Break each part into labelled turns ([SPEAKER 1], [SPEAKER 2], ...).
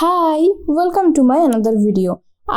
[SPEAKER 1] Hi welcome to my another video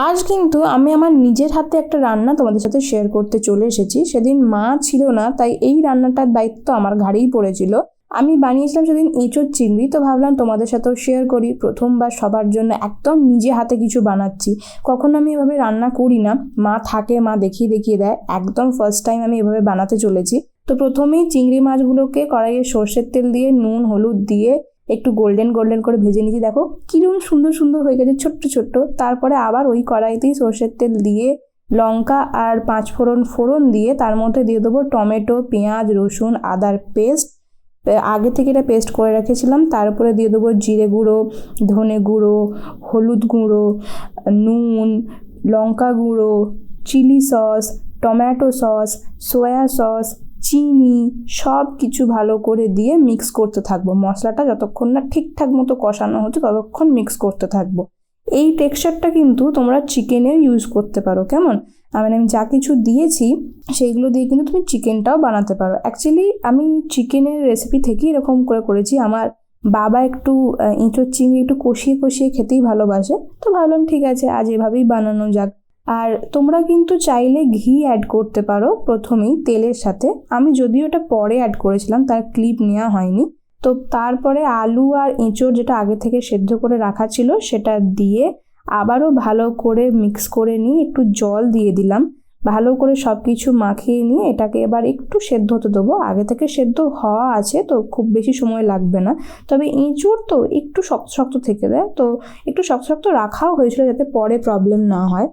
[SPEAKER 1] আজ কিন্তু আমি আমার নিজের হাতে একটা রান্না তোমাদের সাথে শেয়ার করতে চলে এসেছি। সেদিন মা ছিল না, তাই এই রান্নাটার দায়িত্ব আমার ঘাড়েই পড়েছিল। আমি বানিয়েছিলাম সেদিন এঁচোর চিংড়ি, তো ভাবলাম তোমাদের সাথেও শেয়ার করি। প্রথমবার সবার জন্য একদম নিজে হাতে কিছু বানাচ্ছি। কখনো আমি এভাবে রান্না করি না। মা থাকে, মা দেখিয়ে দেখিয়ে দেয়। একদম ফার্স্ট টাইম আমি এভাবে বানাতে চলেছি। তো প্রথমেই চিংড়ি মাছগুলোকে কড়াইয়ে সর্ষের তেল দিয়ে, নুন, হলুদ দিয়ে একটু গোল্ডেন গোল্ডেন করে ভেজে নিয়েছি। দেখো কীরকম সুন্দর সুন্দর হয়ে গেছে, ছোট্ট ছোট্ট। তারপরে আবার ওই কড়াইতেই সর্ষের তেল দিয়ে, লঙ্কা আর পাঁচ ফোড়ন ফোড়ন দিয়ে তার মধ্যে দিয়ে দেবো টমেটো, পেঁয়াজ, রসুন, আদার পেস্ট। আগে থেকে এটা পেস্ট করে রেখেছিলাম। তারপরে দিয়ে দেবো জিরে গুঁড়ো, ধনে গুঁড়ো, হলুদ গুঁড়ো, নুন, লঙ্কা গুঁড়ো, chilli sauce, tomato sauce, soya sauce চিনি সব কিছু ভালো করে দিয়ে মিক্স করতে থাকব। মশলাটা যতক্ষণ না ঠিকঠাক মতো কষানো হচ্ছে ততক্ষণ মিক্স করতে থাকব। এই টেক্সচারটা কিন্তু তোমরা চিকেনের ইউজ করতে পারো, কেমন? মানে আমি যা কিছু দিয়েছি, সেইগুলো দিয়ে কিন্তু তুমি চিকেনটাও বানাতে পারো। অ্যাকচুয়ালি আমি চিকেনের রেসিপি থেকেই এরকম করে করেছি। আমার বাবা একটু এঁচোড় চিংড়ি একটু কষিয়ে কষিয়ে খেতেই ভালোবাসে। তো ভাবলাম ঠিক আছে, আজ এভাবেই বানানো যাক। আর তোমরা কিন্তু চাইলে ঘি অ্যাড করতে পারো প্রথমেই তেলের সাথে। আমি যদিও ওটা পরে অ্যাড করেছিলাম, তার ক্লিপ নেওয়া হয়নি। তো তারপরে আলু আর এঁচোড় যেটা আগে থেকে সেদ্ধ করে রাখা ছিল, সেটা দিয়ে আবারও ভালো করে মিক্স করে নিয়ে একটু জল দিয়ে দিলাম। ভালো করে সব কিছু মাখিয়ে নিয়ে এটাকে এবার একটু সেদ্ধ হতে দেবো। আগে থেকে সেদ্ধ হওয়া আছে, তো খুব বেশি সময় লাগবে না। তবে এঁচোড় তো একটু শক্ত শক্ত থেকে দেয়, তো একটু শক্ত শক্ত রাখাও হয়েছিল যাতে পরে প্রবলেম না হয়।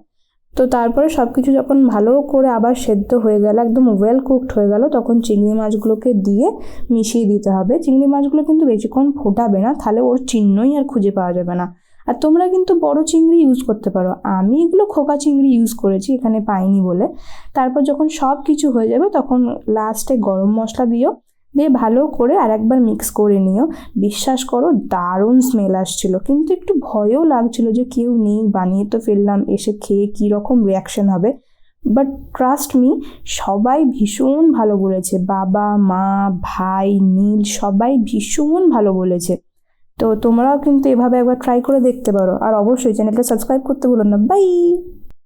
[SPEAKER 1] তো তারপরে সব কিছু যখন ভালো করে আবার সেদ্ধ হয়ে গেল, একদম ওয়েল কুকড হয়ে গেল, তখন চিংড়ি মাছগুলোকে দিয়ে মিশিয়ে দিতে হবে। চিংড়ি মাছগুলো কিন্তু বেশিক্ষণ ফোটাবে না, তাহলে ওর চিহ্নই আর খুঁজে পাওয়া যাবে না। আর তোমরা কিন্তু বড় চিংড়ি ইউজ করতে পারো। আমি এগুলো খোকা চিংড়ি ইউজ করেছি, এখানে পাইনি বলে। তারপর যখন সব কিছু হয়ে যাবে, তখন লাস্টে গরম মশলা দিও। দিয়ে ভালো করে আর একবার মিক্স করে নিও। বিশ্বাস করো, দারুণ স্মেল আসছিল। কিন্তু একটু ভয়ও লাগছিল যে কেউ নেই, বানিয়ে তো ফেললাম, এসে খেয়ে কী রকম রিয়াকশন হবে? বাট ট্রাস্ট মি সবাই ভীষণ ভালো বলেছে। বাবা, মা, ভাই, নীল, সবাই ভীষণ ভালো বলেছে। তো তোমরাও কিন্তু এভাবে একবার ট্রাই করে দেখতে পারো। আর অবশ্যই চ্যানেলটা সাবস্ক্রাইব করতে ভুলো না। বাই